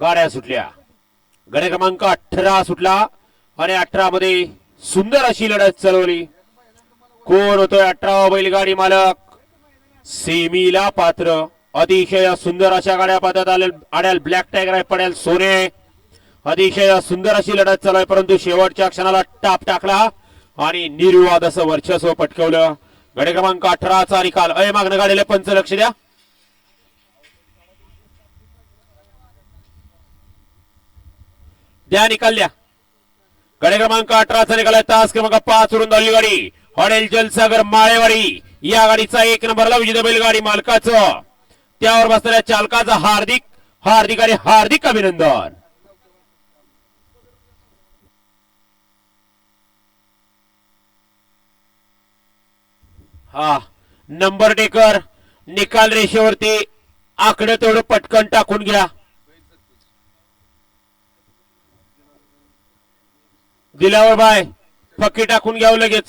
गाड्या सुटल्या. गाड्या क्रमांक अठरा सुटला आणि अठरा मध्ये सुंदर अशी लढत चालवली. कोण होतोय अठरावा बैलगाडी मालक? सेमीला पात्र. अतिशय सुंदर अशा गाड्या पाहतात. आले आड्याल ब्लॅक टायगर आहे पडेल सोने. अतिशय सुंदर अशी लढत चालू आहे परंतु शेवटच्या क्षणाला टाप टाकला आणि निर्विवाद असं वर्चस्व पटकवलं. गडे क्रमांक अठराचा निकाल. अय मागणं गाडीला पंच लक्ष द्या. द्या निकाल द्या. गडे क्रमांक अठराचा निकाल तास क्रमांक पाच वरून धावली गाडी. हॉटेल जलसागर माळेवाडी. या गाडीचा एक नंबरला विजेता बैलगाडी मालकाचं. त्यावर बसलेल्या चालकाचं हार्दिक हार्दिक आणि हार्दिक अभिनंदन. हा नंबर टेकर निकाल रेषेवरती आकडे तेवढं पटकन टाकून घ्या. दिल्यावर बाय. फक्की टाकून घ्यावं लगेच.